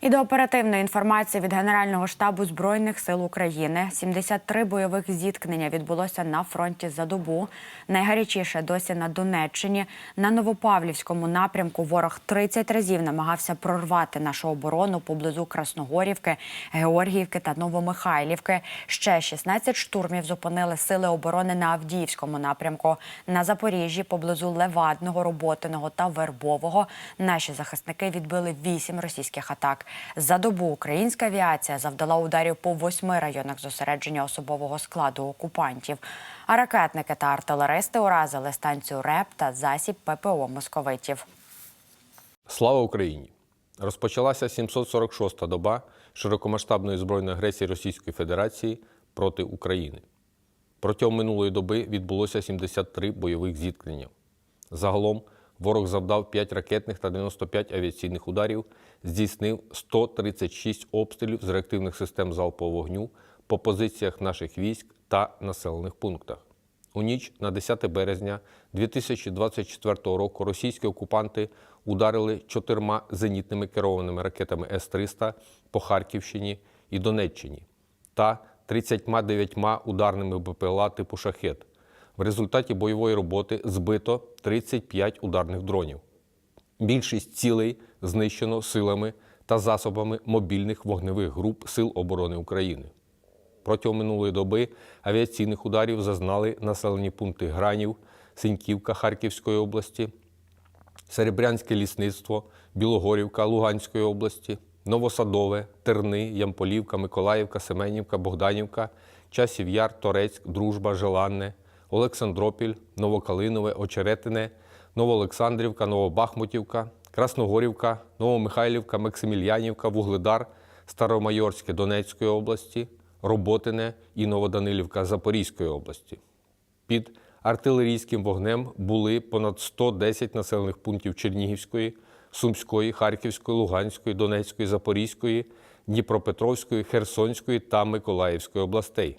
І до оперативної інформації від Генерального штабу Збройних сил України 73 бойових зіткнення відбулося на фронті за добу. Найгарячіше досі на Донеччині. На Новопавлівському напрямку ворог 30 разів намагався прорвати нашу оборону поблизу Красногорівки, Георгіївки та Новомихайлівки. Ще 16 штурмів зупинили сили оборони на Авдіївському напрямку. На Запоріжжі поблизу Левадного, Роботиного та Вербового наші захисники відбили 8 російських атак. За добу українська авіація завдала ударів по восьми районах зосередження особового складу окупантів. А ракетники та артилеристи уразили станцію РЕП та засіб ППО московитів. Слава Україні! Розпочалася 746-та доба широкомасштабної збройної агресії Російської Федерації проти України. Протягом минулої доби відбулося 73 бойових зіткнення. Загалом ворог завдав 5 ракетних та 95 авіаційних ударів, здійснив 136 обстрілів з реактивних систем залпового вогню по позиціях наших військ та населених пунктах. У ніч на 10 березня 2024 року російські окупанти ударили чотирма зенітними керованими ракетами С-300 по Харківщині і Донеччині та 39 ударними БПЛА типу «Шахет». В результаті бойової роботи збито 35 ударних дронів. Більшість цілей знищено силами та засобами мобільних вогневих груп Сил оборони України. Протягом минулої доби авіаційних ударів зазнали населені пункти Гранів, Синьківка Харківської області, Серебрянське лісництво, Білогорівка Луганської області, Новосадове, Терни, Ямполівка, Миколаївка, Семенівка, Богданівка, Часів Яр, Торецьк, Дружба, Желанне, Олександропіль, Новокалинове, Очеретине, Новоолександрівка, Новобахмутівка, Красногорівка, Новомихайлівка, Максимільянівка, Вугледар, Старомайорське Донецької області, Роботине і Новоданилівка Запорізької області. Під артилерійським вогнем були понад 110 населених пунктів Чернігівської, Сумської, Харківської, Луганської, Донецької, Запорізької, Дніпропетровської, Херсонської та Миколаївської областей.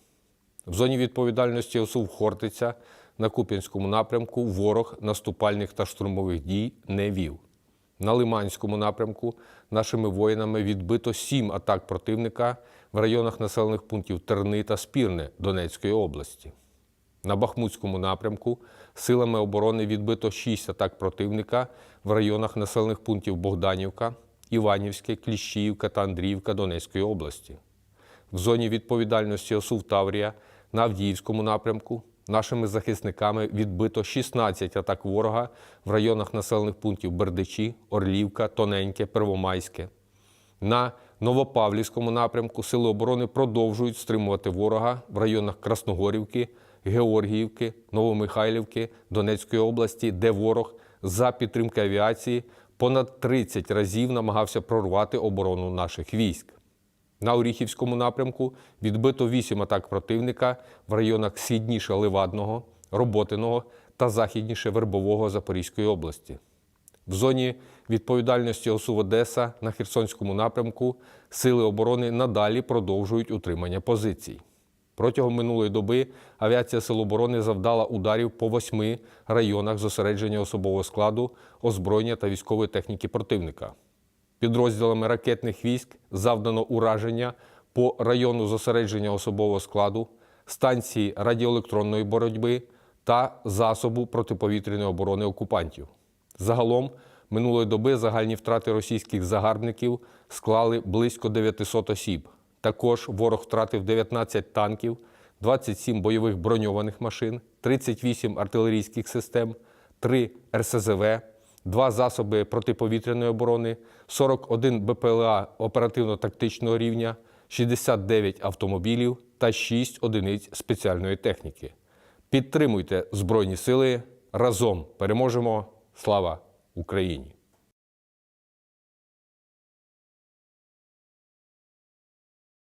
В зоні відповідальності ОСУ Хортиця на Куп'янському напрямку ворог наступальних та штурмових дій не вів. На Лиманському напрямку нашими воїнами відбито сім атак противника в районах населених пунктів Терни та Спірне Донецької області. На Бахмутському напрямку силами оборони відбито шість атак противника в районах населених пунктів Богданівка, Іванівське, Кліщіївка та Андріївка Донецької області. В зоні відповідальності ОСУ Таврія на Авдіївському напрямку нашими захисниками відбито 16 атак ворога в районах населених пунктів Бердичі, Орлівка, Тоненьке, Первомайське. На Новопавлівському напрямку Сили оборони продовжують стримувати ворога в районах Красногорівки, Георгіївки, Новомихайлівки, Донецької області, де ворог за підтримки авіації понад 30 разів намагався прорвати оборону наших військ. На Оріхівському напрямку відбито 8 атак противника в районах східніше Левадного, Роботиного та західніше Вербового Запорізької області. В зоні відповідальності ОСУ Одеса на Херсонському напрямку сили оборони надалі продовжують утримання позицій. Протягом минулої доби авіація Сил оборони завдала ударів по восьми районах зосередження особового складу, озброєння та військової техніки противника. Підрозділами ракетних військ завдано ураження по району зосередження особового складу, станції радіоелектронної боротьби та засобу протиповітряної оборони окупантів. Загалом минулої доби загальні втрати російських загарбників склали близько 900 осіб. Також ворог втратив 19 танків, 27 бойових броньованих машин, 38 артилерійських систем, 3 РСЗВ, 2 засоби протиповітряної оборони, 41 БПЛА оперативно-тактичного рівня, 69 автомобілів та 6 одиниць спеціальної техніки. Підтримуйте Збройні сили разом переможемо! Слава Україні!